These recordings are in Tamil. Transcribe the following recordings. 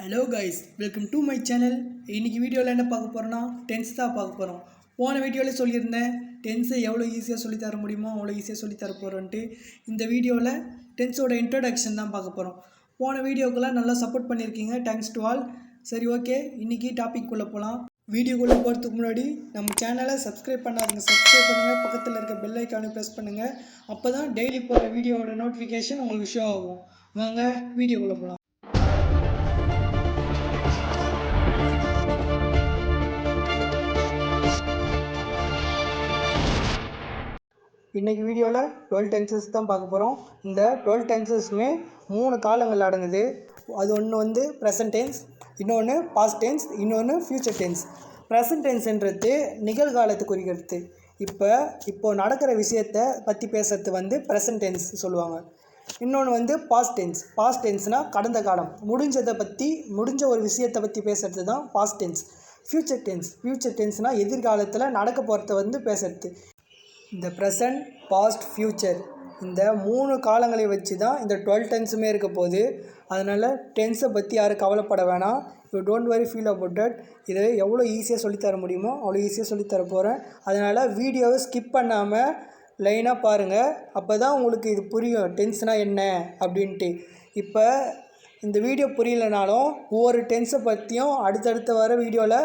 Hello guys welcome to my channel இன்றைக்கி வீடியோவில் என்ன பார்க்க போகிறோன்னா டென்ஸ் தான் பார்க்க போகிறோம் போன வீடியோவில் சொல்லியிருந்தேன் டென்ஸை எவ்வளோ ஈஸியாக சொல்லித் தர முடியுமோ அவ்வளோ ஈஸியாக சொல்லித்தர போகிறோன்ட்டு இந்த வீடியோவில் டென்ஸோட இன்ட்ரடக்ஷன் தான் பார்க்க போகிறோம் போன வீடியோக்கெல்லாம் நல்லா சப்போர்ட் பண்ணியிருக்கீங்க தேங்க்ஸ் டு ஆல் சரி ஓகே இன்றைக்கி டாபிக் உள்ளே போகலாம் வீடியோக்குள்ளே போகிறதுக்கு முன்னாடி நம்ம சேனலை சப்ஸ்கிரைப் பண்ணாதுங்க. சப்ஸ்கிரைப் பண்ணுங்கள் பக்கத்தில் இருக்க பெல் ஐக்கானு ப்ரெஸ் பண்ணுங்கள் அப்போ தான் டெய்லி போகிற வீடியோவோட நோட்டிஃபிகேஷன் உங்களுக்கு ஷோ ஆகும். வாங்க வீடியோக்குள்ளே போகலாம் இன்றைக்கி வீடியோவில் டுவெல் டென்சஸ் தான் பார்க்க போகிறோம் இந்த டுவெல் டென்சஸுமே மூணு காலங்கள் அடங்குது. அது ஒன்று வந்து ப்ரெசன்ட் டென்ஸ் இன்னொன்று பாஸ்ட் டென்ஸ் இன்னொன்று ஃப்யூச்சர் டென்ஸ் ப்ரெசன்ட் டென்ஸ்ன்றது நிகழ்காலத்தை குறிக்கிறது. இப்போ இப்போது நடக்கிற விஷயத்தை பற்றி பேசுறது வந்து ப்ரெசன்ட் டென்ஸ் சொல்லுவாங்க. இன்னொன்று வந்து பாஸ்ட் டென்ஸ் பாஸ்ட் டென்ஸ்னால் கடந்த காலம். முடிஞ்சதை பற்றி முடிஞ்ச ஒரு விஷயத்தை பற்றி பேசுறது தான் past tense future tense future டென்ஸ்னால் எதிர்காலத்தில் நடக்க போகிறத வந்து பேசுறது. இந்த ப்ரெசன்ட் பாஸ்ட் ஃப்யூச்சர் இந்த மூணு காலங்களை வச்சு தான் இந்த டுவெல் டென்ஸுமே இருக்க போகுது. அதனால் டென்ஸை பற்றி யாரும் கவலைப்பட வேணாம். You don't worry feel about that இதை எவ்வளோ ஈஸியாக சொல்லித்தர முடியுமோ அவ்வளோ ஈஸியாக சொல்லித்தர போகிறேன் அதனால் வீடியோவை ஸ்கிப் பண்ணாமல் லைனாக பாருங்கள் அப்போ தான் உங்களுக்கு இது புரியும் டென்ஸ்னால் என்ன? அப்படின்ட்டு. இப்போ இந்த வீடியோ புரியலனாலும் ஒவ்வொரு டென்ஸை பற்றியும் அடுத்தடுத்த வர வீடியோவில்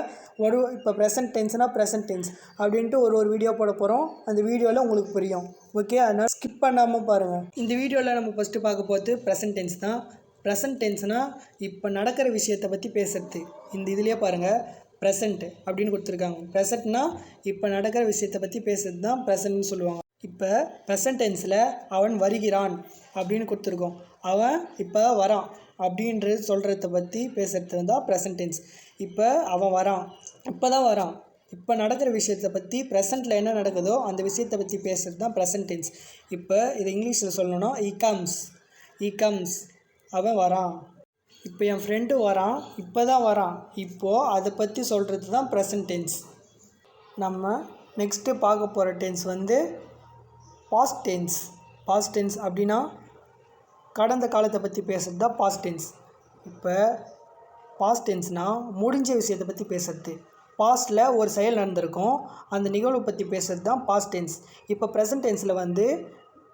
ஒரு இப்போ ப்ரெசன்ட் டென்ஸ்னால் ப்ரெசன்ட் டென்ஸ் அப்படின்ட்டு ஒரு ஒரு வீடியோ போட போகிறோம் அந்த வீடியோவில் உங்களுக்கு புரியும். ஓகே அதனால் ஸ்கிப் பண்ணாமல் பாருங்கள் இந்த வீடியோவில் நம்ம ஃபஸ்ட்டு பார்க்க போகிறது ப்ரெசன்ட் டென்ஸ் தான். ப்ரெசன்ட் டென்ஸ்னால் இப்போ நடக்கிற விஷயத்தை பற்றி பேசுறது. இந்த இதுலேயே பாருங்கள் ப்ரெசண்ட் அப்படின்னு கொடுத்துருக்காங்க. ப்ரெசண்ட்னா இப்போ நடக்கிற விஷயத்தை பற்றி பேசுறது தான் ப்ரெசன்ட்னு சொல்லுவாங்க. இப்போ ப்ரெசன்ட் டென்ஸில் அவன் வருகிறான் அப்படின்னு கொடுத்துருக்கோம். அவன் இப்போ வரான். அப்படின்றது சொல்கிறத பற்றி பேசுகிறது தான் ப்ரெசன்ட் டென்ஸ் இப்போ அவன் வரான். இப்போ தான் வரான். இப்போ நடக்கிற விஷயத்தை பற்றி ப்ரெசண்ட்டில் என்ன நடக்குதோ அந்த விஷயத்தை பற்றி பேசுகிறது தான் ப்ரெசன்ட் டென்ஸ் இப்போ இதை இங்கிலீஷில் சொல்லணும்னா இ கம்ஸ் இ கம்ஸ் அவன் வரான். இப்போ என் ஃப்ரெண்டு வரான். இப்போ தான் வரான். இப்போது அதை பற்றி சொல்கிறது தான் ப்ரெசன்ட் டென்ஸ் நம்ம நெக்ஸ்ட்டு பார்க்க போகிற டென்ஸ் வந்து பாஸ்ட் டென்ஸ் பாஸ்ட் டென்ஸ் அப்படின்னா கடந்த காலத்தை பற்றி பேசுகிறது தான் பாஸ்ட் டென்ஸ் இப்போ பாஸ்ட் டென்ஸ்னால் முடிஞ்ச விஷயத்தை பற்றி பேசுறது. பாஸ்ட்டில் ஒரு செயல் நடந்திருக்கும். அந்த நிகழ்வை பற்றி பேசுகிறது தான் பாஸ்ட் டென்ஸ் இப்போ ப்ரெசன்ட் டென்ஸில் வந்து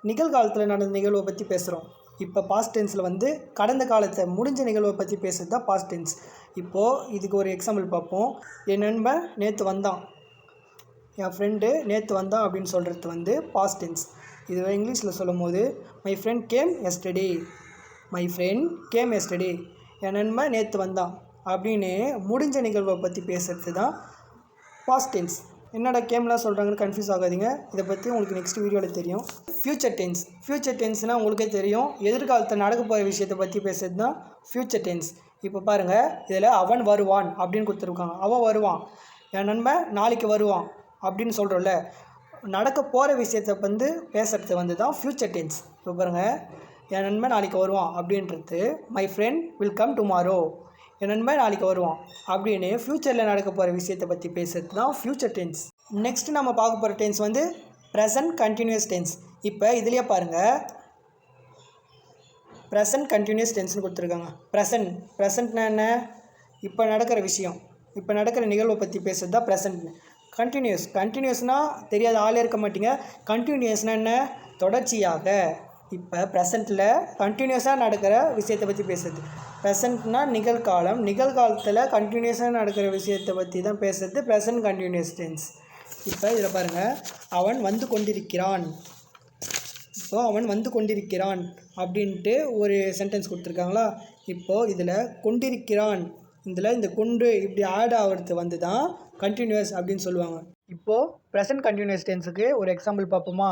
நிகழ்காலத்தில் நடந்த நிகழ்வை பற்றி பேசுகிறோம் இப்போ பாஸ்ட் டென்ஸில் வந்து கடந்த காலத்தை முடிஞ்ச நிகழ்வை பற்றி பேசுகிறது தான் பாஸ்ட் டென்ஸ் இப்போது இதுக்கு ஒரு எக்ஸாம்பிள் பார்ப்போம். என் நண்பன் நேற்று வந்தான். என் ஃப்ரெண்டு நேற்று வந்தான் அப்படின்னு சொல்கிறது வந்து பாஸ்ட் டென்ஸ் இது இங்கிலீஷில் சொல்லும் போது my friend came yesterday my friend came yesterday என் நண்பன் நேற்று வந்தான். அப்படின்னு முடிஞ்ச நிகழ்வை பற்றி பேசுகிறது தான் பாஸ்ட் டென்ஸ் என்னடா கேம்லாம் சொல்கிறாங்கன்னு கன்ஃபியூஸ் ஆகாதீங்க. இதை பற்றி உங்களுக்கு நெக்ஸ்ட் வீடியோவில் தெரியும். ஃப்யூச்சர் டென்ஸ் ஃப்யூச்சர் டென்ஸ்னால் உங்களுக்கே தெரியும். எதிர்காலத்தில் நடக்க போகிற விஷயத்தை பற்றி பேசுறது தான் ஃப்யூச்சர் டென்ஸ் இப்போ பாருங்கள் இதில் அவன் வருவான் அப்படின்னு கொடுத்துருக்காங்க. அவன் வருவான். என் நண்பன் நாளைக்கு வருவான் அப்படின்னு சொல்கிறோம்ல நடக்க போகிற விஷயத்தை வந்து பேசுகிறது வந்து தான் ஃப்யூச்சர் டென்ஸ் இப்போ பாருங்கள் என் நண்பன் நாளைக்கு வருவான் அப்படின்றது my friend will come tomorrow என் நண்பன் நாளைக்கு வருவான் அப்படின்னு ஃப்யூச்சரில் நடக்க போகிற விஷயத்தை பற்றி பேசுகிறது தான் ஃப்யூச்சர் டென்ஸ் நெக்ஸ்ட் நம்ம பார்க்க போகிற டென்ஸ் வந்து ப்ரெசன்ட் கண்டினியூஸ் டென்ஸ் இப்போ இதுலேயே பாருங்கள் ப்ரெசன்ட் கண்டினியூஸ் டென்ஸ்னு கொடுத்துருக்காங்க. ப்ரெசன்ட் ப்ரெசன்ட்னா என்ன? இப்போ நடக்கிற விஷயம். இப்போ நடக்கிற நிகழ்வை பற்றி பேசுறது தான் ப்ரெசன்ட்னு கண்டினியூஸ் கண்டினியூஸ்னால் தெரியாத ஆளே இருக்க மாட்டீங்க. கண்டினியூஸ்னால் என்ன? தொடர்ச்சியாக. இப்போ ப்ரெசண்ட்டில் கண்டினியூஸாக நடக்கிற விஷயத்தை பற்றி பேசுறது. ப்ரெசண்ட்னா நிகழ்காலம். நிகழ்காலத்தில் கண்டினியூஸாக நடக்கிற விஷயத்தை பற்றி தான் பேசுறது. ப்ரெசன்ட் கண்டினியூஸ் டென்ஸ் இப்போ இதில் பாருங்கள் அவன் வந்து கொண்டிருக்கிறான். இப்போது அவன் வந்து கொண்டிருக்கிறான் அப்படின்ட்டு ஒரு சென்டென்ஸ் கொடுத்துருக்காங்களா? இப்போது இதில் கொண்டிருக்கிறான். இதில் இந்த கொண்டு இப்படி ஆட் ஆகிறது வந்து தான் கண்டினியூஸ் அப்படின்னு சொல்லுவாங்க. இப்போது ப்ரெசன்ட் கண்டினியூஸ் டென்ஸுக்கு ஒரு எக்ஸாம்பிள் பார்ப்போமா?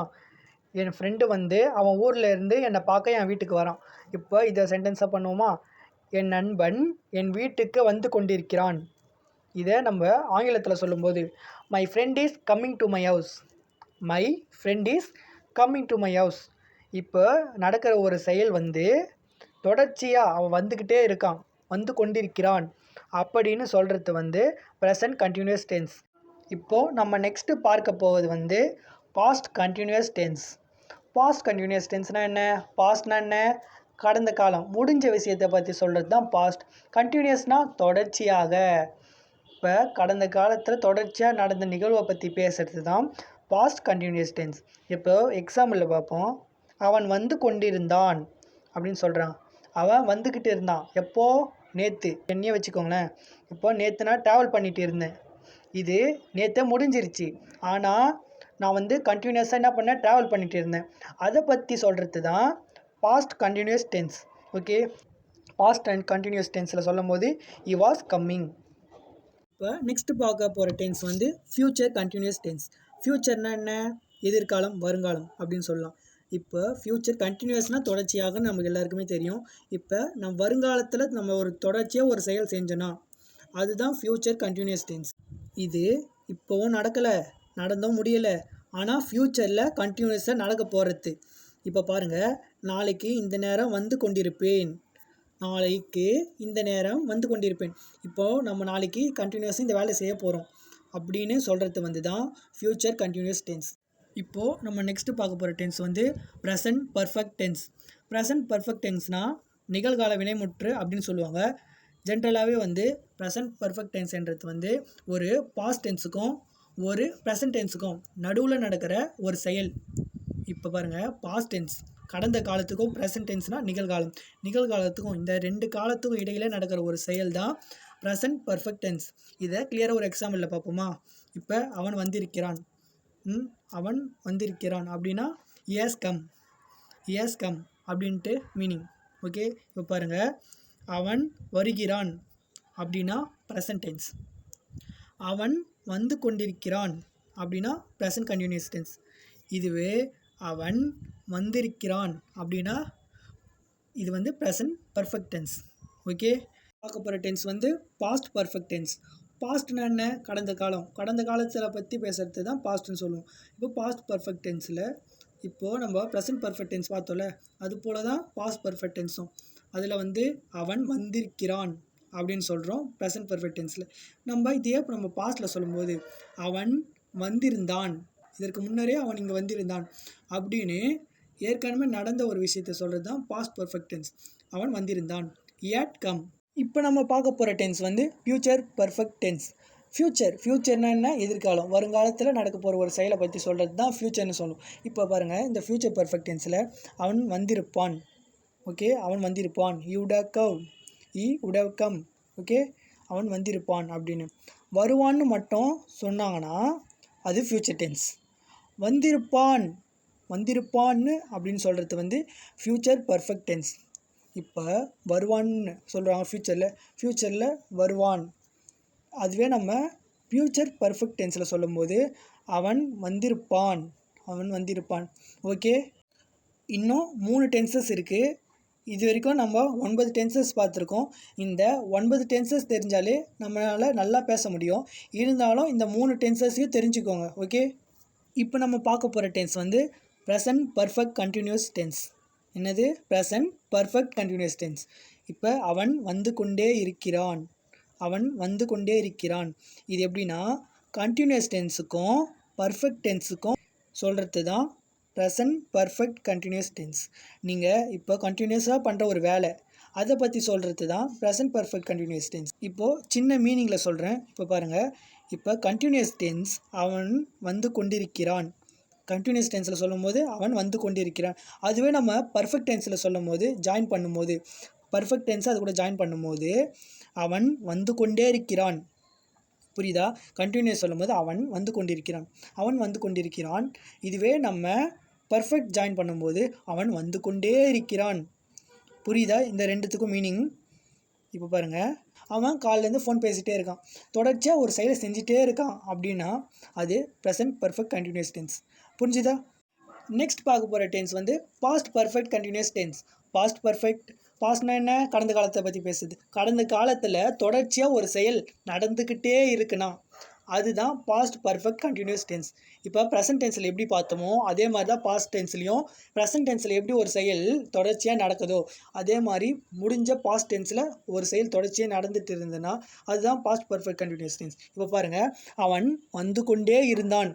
என் ஃப்ரெண்டு வந்து அவன் ஊரில் இருந்து என்னை பார்க்க என் வீட்டுக்கு வரான். இப்போ இதை சென்டென்ஸாக பண்ணுவோமா? என் நண்பன் என் வீட்டுக்கு வந்து கொண்டிருக்கிறான். இதை நம்ம ஆங்கிலத்தில் சொல்லும்போது my friend is coming to my house my friend is coming to my house இப்போ நடக்கிற ஒரு செயல் வந்து தொடர்ச்சியாக அவன் வந்துக்கிட்டே இருக்கான். வந்து கொண்டிருக்கிறான். அப்படின்னு சொல்கிறது வந்து ப்ரெசன்ட் கண்டினியூஸ் டென்ஸ் இப்போது நம்ம நெக்ஸ்ட்டு பார்க்க போவது வந்து past continuous tense past continuous டென்ஸ்னால் என்ன? பாஸ்ட்னா என்ன? கடந்த காலம். முடிஞ்ச விஷயத்தை பற்றி சொல்கிறது தான் பாஸ்ட் கண்டினியூஸ்னால் தொடர்ச்சியாக. இப்போ கடந்த காலத்தில் தொடர்ச்சியாக நடந்த நிகழ்வை பற்றி பேசுகிறது தான் பாஸ்ட் கண்டினியூஸ் டென்ஸ் இப்போ எக்ஸாம்பிளில் பார்ப்போம். அவன் வந்து கொண்டிருந்தான் அப்படின்னு சொல்கிறான் அவன் வந்துக்கிட்டு இருந்தான். எப்போது நேற்று என்னையே வச்சுக்கோங்களேன். இப்போ நேற்று நான் ட்ராவல் பண்ணிகிட்டு இருந்தேன். இது நேற்றே முடிஞ்சிருச்சு. ஆனால் நான் வந்து கண்டினியூஸாக என்ன பண்ணேன்? ட்ராவல் பண்ணிகிட்டு இருந்தேன். அதை பற்றி சொல்கிறது தான் past continuous tense okay past and continuous டென்ஸில் சொல்லும் போது இ வாஸ் கம்மிங் இப்போ நெக்ஸ்ட் பார்க்க போகிற டென்ஸ் வந்து ஃப்யூச்சர் கண்டினியூஸ் டென்ஸ் ஃப்யூச்சர்னால் என்ன? எதிர்காலம் வருங்காலம் அப்படின்னு சொல்லலாம். இப்போ ஃப்யூச்சர் கண்டினியூஸ்னால் தொடர்ச்சியாக நமக்கு எல்லாருக்குமே தெரியும். இப்போ நம்ம வருங்காலத்தில் நம்ம ஒரு தொடர்ச்சியாக ஒரு செயல் செஞ்சோன்னா அதுதான் ஃப்யூச்சர் கண்டினியூஸ் டென்ஸ் இது இப்போவும் நடக்கலை நடந்தும் முடியலை. ஆனால் ஃப்யூச்சரில் கண்டினியூஸாக நடக்க போகிறது இப்போ பாருங்கள் நாளைக்கு இந்த நேரம் வந்து கொண்டிருப்பேன். நாளைக்கு இந்த நேரம் வந்து கொண்டிருப்பேன். இப்போது நம்ம நாளைக்கு கண்டினியூஸாக இந்த வேலை செய்ய போகிறோம் அப்படின்னு சொல்கிறது வந்து தான் ஃப்யூச்சர் கண்டினியூஸ் டென்ஸ் இப்போது நம்ம நெக்ஸ்ட்டு பார்க்க போகிற டென்ஸ் வந்து present perfect tense present perfect டென்ஸ்னால் நிகழ்கால வினைமுற்று அப்படின்னு சொல்லுவாங்க. ஜென்ரலாகவே வந்து ப்ரெசன்ட் பர்ஃபெக்ட் டென்ஸ்ன்றது வந்து ஒரு பாஸ்ட் டென்ஸுக்கும் ஒரு ப்ரெசன்ட் டென்ஸுக்கும் நடுவில் நடக்கிற ஒரு செயல். இப்போ பாருங்கள் பாஸ்ட் டென்ஸ் கடந்த காலத்துக்கும் ப்ரெசன்ட் டென்ஸ்னால் நிகழ்காலம். நிகழ்காலத்துக்கும் இந்த ரெண்டு காலத்துக்கும் இடையில் நடக்கிற ஒரு செயல் தான் ப்ரெசன்ட் பர்ஃபெக்ட் டென்ஸ் இதை கிளியராக ஒரு எக்ஸாம்பிளில் பார்ப்போமா? இப்போ அவன் வந்திருக்கிறான். ம், அவன் வந்திருக்கிறான் அப்படின்னா இயஸ் கம் இயஸ் கம் அப்படின்ட்டு மீனிங் ஓகே இப்போ பாருங்கள் அவன் வருகிறான் அப்படின்னா ப்ரெசன்ட் டென்ஸ் அவன் வந்து கொண்டிருக்கிறான் அப்படின்னா ப்ரெசன்ட் கண்டினியூஸ் டென்ஸ் இதுவே அவன் வந்திருக்கிறான் அப்படின்னா இது வந்து ப்ரெசன்ட் பர்ஃபெக்ட் டென்ஸ் ஓகே பார்க்க போகிற டென்ஸ் வந்து பாஸ்ட் பர்ஃபெக்ட் டென்ஸ் பாஸ்ட்னா என்ன? கடந்த காலம். கடந்த காலத்தில் பற்றி பேசுகிறது தான் பாஸ்ட்னு சொல்லுவோம். இப்போ பாஸ்ட் பர்ஃபெக்ட் டென்ஸில் இப்போது நம்ம ப்ரெசன்ட் பர்ஃபெக்ட் டென்ஸ் பார்த்தோம்ல அது போல தான் பாஸ்ட் பர்ஃபெக்ட் டென்ஸும் அதில் வந்து அவன் வந்திருக்கிறான் அப்படின்னு சொல்கிறோம் ப்ரெசன்ட் பர்ஃபெக்ட் டென்ஸில் நம்ம இதே இப்போ நம்ம பாஸ்ட்டில் சொல்லும்போது அவன் வந்திருந்தான். இதற்கு முன்னரே அவன் இங்கே வந்திருந்தான். அப்படின்னு ஏற்கனவே நடந்த ஒரு விஷயத்தை சொல்கிறது தான் பாஸ்ட் பர்ஃபெக்ட் டென்ஸ் அவன் வந்திருந்தான். ஏட் கம் இப்போ நம்ம பார்க்க போகிற டென்ஸ் வந்து ஃப்யூச்சர் பர்ஃபெக்ட் டென்ஸ். ஃப்யூச்சர் ஃப்யூச்சர்னா என்ன? எதிர்காலம். வருங்காலத்தில் நடக்க போகிற ஒரு செயலை பற்றி சொல்கிறது தான் ஃப்யூச்சர்னு சொல்லுவோம் இப்போ பாருங்கள் இந்த ஃப்யூச்சர் பர்ஃபெக்ட் டென்ஸில் அவன் வந்திருப்பான். ஓகே? அவன் வந்திருப்பான். He would have he would've come. Okay? அவன் வந்திருப்பான் அப்படின்னு. வருவான்னு மட்டும் சொன்னாங்கன்னா அது ஃப்யூச்சர் டென்ஸ். வந்திருப்பான். வந்திருப்பான்னு அப்படின்னு சொல்கிறது வந்து ஃப்யூச்சர் பர்ஃபெக்ட் டென்ஸ். இப்போ வருவான்னு சொல்கிறாங்க ஃப்யூச்சரில் ஃப்யூச்சரில் வருவான். அதுவே நம்ம ஃப்யூச்சர் பர்ஃபெக்ட் டென்ஸில் சொல்லும்போது அவன் வந்திருப்பான். அவன் வந்திருப்பான். ஓகே இன்னும் மூணு டென்சஸ் இருக்குது இது வரைக்கும் நம்ம ஒன்பது டென்சஸ் பார்த்துருக்கோம். இந்த ஒன்பது டென்சஸ் தெரிஞ்சாலே நம்மளால் நல்லா பேச முடியும். இருந்தாலும் இந்த மூணு டென்சஸையும் தெரிஞ்சுக்கோங்க. ஓகே இப்போ நம்ம பார்க்க போகிற டென்ஸ் வந்து ப்ரெசன்ட் பர்ஃபெக்ட் கண்டினியூஸ் டென்ஸ் என்னது? ப்ரெசன்ட் பர்ஃபெக்ட் கண்டினியூஸ் டென்ஸ் இப்போ அவன் வந்து கொண்டே இருக்கிறான். அவன் வந்து கொண்டே இருக்கிறான். இது எப்படின்னா கண்டினியூஸ் டென்ஸுக்கும் பர்ஃபெக்ட் டென்ஸுக்கும் சொல்கிறது தான் ப்ரெசன்ட் பர்ஃபெக்ட் கண்டினியூஸ் டென்ஸ் நீங்கள் இப்போ கண்டினியூஸாக பண்ணுற ஒரு வேலை அதை பற்றி சொல்கிறது தான் ப்ரெசன்ட் பர்ஃபெக்ட் கண்டினியூஸ் டென்ஸ் இப்போது சின்ன மீனிங்கில் சொல்கிறேன் இப்போ பாருங்கள் இப்போ கண்டினியூஸ் டென்ஸ் அவன் வந்து கொண்டிருக்கிறான். கண்டினியூஸ் டென்ஸில் சொல்லும்போது அவன் வந்து கொண்டிருக்கிறான். அதுவே நம்ம பர்ஃபெக்ட் டென்ஸில் சொல்லும்போது ஜாயின் பண்ணும்போது பர்ஃபெக்ட் டென்ஸ் அது கூட ஜாயின் பண்ணும்போது அவன் வந்து கொண்டே இருக்கிறான். புரியுதா? கண்டினியூஸ் சொல்லும்போது அவன் வந்து கொண்டிருக்கிறான். அவன் வந்து கொண்டிருக்கிறான். இதுவே நம்ம பர்ஃபெக்ட் ஜாயின் பண்ணும்போது அவன் வந்து கொண்டே இருக்கிறான். புரியுதா? இந்த ரெண்டுத்துக்கும் மீனிங் இப்போ பாருங்கள் அவன் காலிலேருந்து ஃபோன் பேசிகிட்டே இருக்கான். தொடர்ச்சியாக ஒரு செயலை செஞ்சிட்டே இருக்கான் அப்படின்னா அது ப்ரெசன்ட் பர்ஃபெக்ட் கண்டினியூஸ் டென்ஸ் புரிஞ்சுதா? நெக்ஸ்ட் பார்க்க போகிற டென்ஸ் வந்து past perfect continuous tense past perfect பாஸ்ட்னா என்ன? கடந்த காலத்தை பற்றி பேசுது. கடந்த காலத்தில் தொடர்ச்சியாக ஒரு செயல் நடந்துக்கிட்டே இருக்குன்னா அதுதான் பாஸ்ட் பர்ஃபெக்ட் கண்டினியூஸ் டென்ஸ் இப்போ ப்ரெசன்ட் டென்ஸில் எப்படி பார்த்தோமோ அதே மாதிரி தான் பாஸ்ட் டென்ஸ்லையும் ப்ரெசன்ட் டென்ஸில் எப்படி ஒரு செயல் தொடர்ச்சியாக நடக்குதோ அதே மாதிரி முடிஞ்ச பாஸ்ட் டென்ஸில் ஒரு செயல் தொடர்ச்சியாக நடந்துட்டு இருந்ததுன்னா அதுதான் பாஸ்ட் பர்ஃபெக்ட் கண்டினியூஸ் டென்ஸ் இப்போ பாருங்கள் அவன் வந்து கொண்டே இருந்தான்.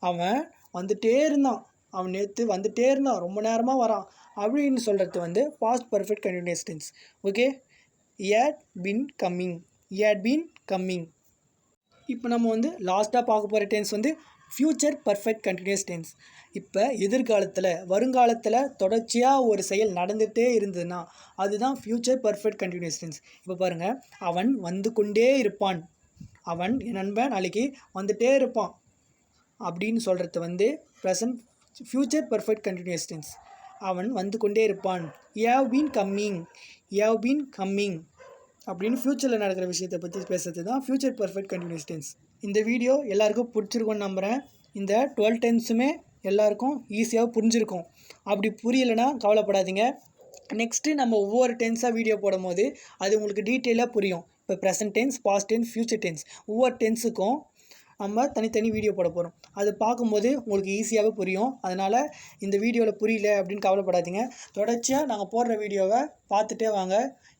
அவன் வந்துட்டே இருந்தான். அவன் நேற்று வந்துட்டே இருந்தான். ரொம்ப நேரமாக வரான். அப்படின்னு சொல்கிறது வந்து past perfect continuous tense okay had been coming had been coming இப்போ நம்ம வந்து லாஸ்ட்டாக பார்க்க போகிற டென்ஸ் வந்து ஃப்யூச்சர் பர்ஃபெக்ட் கண்டினியூஸ் டென்ஸ் இப்போ எதிர்காலத்தில் வருங்காலத்தில் தொடர்ச்சியாக ஒரு செயல் நடந்துகிட்டே இருந்ததுன்னா அதுதான் ஃப்யூச்சர் பர்ஃபெக்ட் கண்டினியூஸ் டென்ஸ் இப்போ பாருங்கள் அவன் வந்து கொண்டே இருப்பான். அவன் என் நண்பன் நாளைக்கு வந்துட்டே இருப்பான். அப்படின்னு சொல்கிறது வந்து present future perfect continuous tense அவன் வந்து கொண்டே இருப்பான். Have been coming have been coming அப்படின்னு ஃப்யூச்சரில் நடக்கிற விஷயத்தை பற்றி பேசுறது தான் ஃப்யூச்சர் பர்ஃபெக்ட் கண்டினியூஸ் டென்ஸ் இந்த வீடியோ எல்லாருக்கும் பிடிச்சிருக்கும்னு நம்புகிறேன் இந்த டுவெல் டென்ஸுமே எல்லாருக்கும் ஈஸியாக புரிஞ்சிருக்கும். அப்படி புரியலைன்னா கவலைப்படாதீங்க. நெக்ஸ்ட்டு நம்ம ஒவ்வொரு டென்ஸாக வீடியோ போடும்போது அது உங்களுக்கு டீட்டெயிலாக புரியும். இப்போ present tense past tense future tense ஒவ்வொரு டென்ஸுக்கும் நம்ம தனித்தனி வீடியோ போட போகிறோம் அது பார்க்கும்போது உங்களுக்கு ஈஸியாகவே புரியும். அதனால் இந்த வீடியோவில் புரியல அப்படின்னு கவலைப்படாதீங்க. தொடர்ச்சியாக நாங்கள் போடுற வீடியோவை பார்த்துட்டே வாங்க.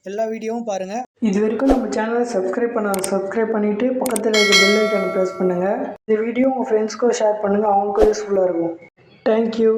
எல்லா வீடியோவும் பாருங்கள் இது வரைக்கும் நம்ம சேனலை சப்ஸ்கிரைப் பண்ணாங்க சப்ஸ்கிரைப் பண்ணிவிட்டு பக்கத்தில் இருக்க பெல் ஐக்கானை ப்ரெஸ் பண்ணுங்கள் இந்த வீடியோ உங்கள் ஃப்ரெண்ட்ஸ்க்கும் ஷேர் பண்ணுங்கள் அவங்களுக்கும் யூஸ்ஃபுல்லாக இருக்கும். தேங்க்யூ